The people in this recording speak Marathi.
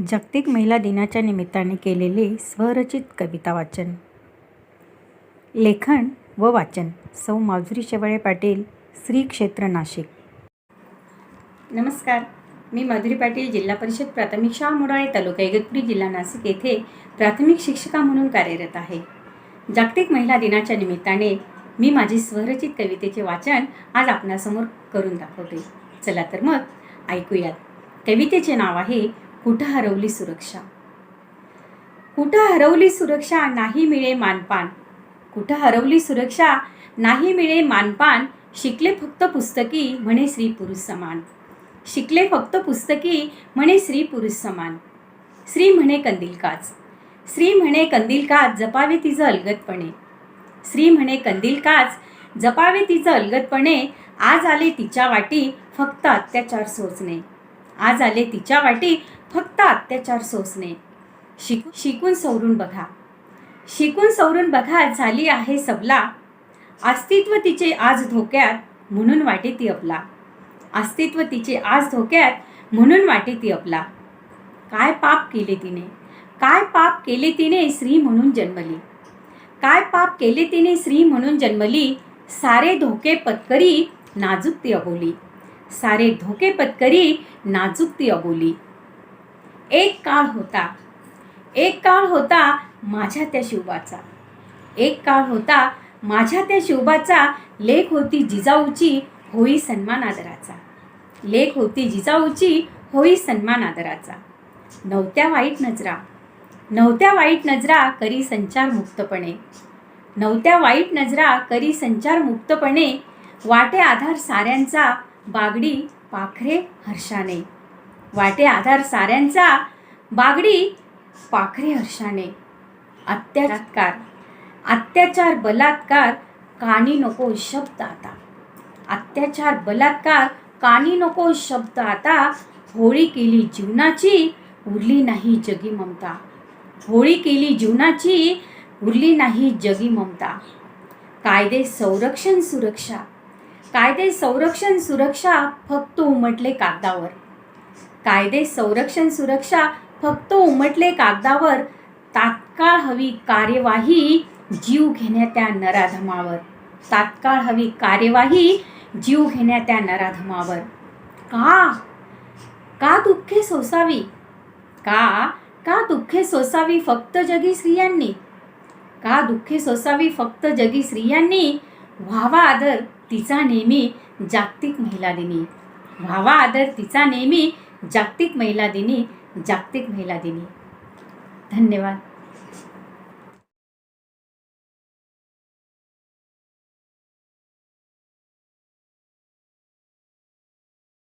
जागतिक महिला दिनाच्या निमित्ताने केलेले स्वरचित कविता वाचन. लेखन व वाचन. सौ माधुरी शेवाळे पाटील श्री क्षेत्र नाशिक. नमस्कार. मी माधुरी पाटील जिल्हा परिषद प्राथमिक शाळा मोडाळे तालुका इगतपुरी जिल्हा नाशिक येथे प्राथमिक शिक्षिका म्हणून कार्यरत आहे. जागतिक महिला दिनाच्या निमित्ताने मी माझी स्वरचित कवितेचे वाचन आज आपणासमोर करून दाखवते. चला तर मग ऐकूयात. कवितेचे नाव आहे कुठं हरवली सुरक्षा? कुठं हरवली सुरक्षा नाही मिळे मानपान? कुठं हरवली सुरक्षा नाही मिळे मानपान? शिकले फक्त पुस्तकी म्हणे स्त्री पुरुष समान. शिकले फक्त पुस्तकी म्हणे स्त्री पुरुष समान. स्त्री म्हणे कंदील काच श्री म्हणे कंदील काच जपावे तिचं अलगदपणे. स्त्री म्हणे कंदील काच जपावे तिचं अलगतपणे आज आले तिच्या वाटी फक्त अत्याचार सोचणे. आज आले तिच्या वाटी फक्त अत्याचार सोसणे. शिक शिकून सवरून बघा. शिकून सवरून बघा झाली आहे सबला. अस्तित्व तिचे आज धोक्यात म्हणून वाटे ती आपला. अस्तित्व तिचे आज धोक्यात म्हणून वाटे ती आपला. काय पाप केले तिने? काय पाप केले तिने स्त्री म्हणून जन्मली? काय पाप केले तिने स्त्री म्हणून जन्मली? सारे धोके पत्करी नाजूक ती अबोली. सारे धोके पत्करी नाजूक ती अबोली. एक काळ होता. एक काळ होता माझ्या त्या शिवबाचा एक काळ होता माझ्या त्या शिवबाचा लेख होती जिजाऊची होई सन्मान आदराचा लेख होती जिजाऊची होई सन्मान आदराचा नव्हत्या वाईट नजरा. नव्हत्या वाईट नजरा करी संचार मुक्तपणे. नव्हत्या वाईट नजरा करी संचार मुक्तपणे. वाटे आधार साऱ्यांचा बागडी पाखरे हर्षाने. वाटे आधार साऱ्यांचा बागडी पाखरे हर्षाने. अत्याचार अत्याचार बलात्कार कानी नको शब्द आता. अत्याचार बलात्कार कानी नको शब्द आता. होळी केली जीवनाची उरली नाही जगी ममता. होळी केली जीवनाची उरली नाही जगी ममता. कायदे संरक्षण सुरक्षा. कायदे संरक्षण सुरक्षा फक्त उमटले कागदावर. कायदे संरक्षण सुरक्षा फक्त उमटले कागदावर तात्काळ हवी कार्यवाही जीव घेण्या त्या नराधमावर. तात्काळ हवी कार्यवाही जीव घेण्या त्या नराधमावर. का? का दुःखे सोसावी? का? का दुःखे सोसावी फक्त जगी स्त्रियांनी? का दुःखे सोसावी फक्त जगी स्त्रियांनी? व्हावा आदर तिचा नेहमी जागतिक महिला दिनी व्हावा आदर तिचा नेहमी जागतिक महिला दिनी जागतिक महिला दिनी. धन्यवाद.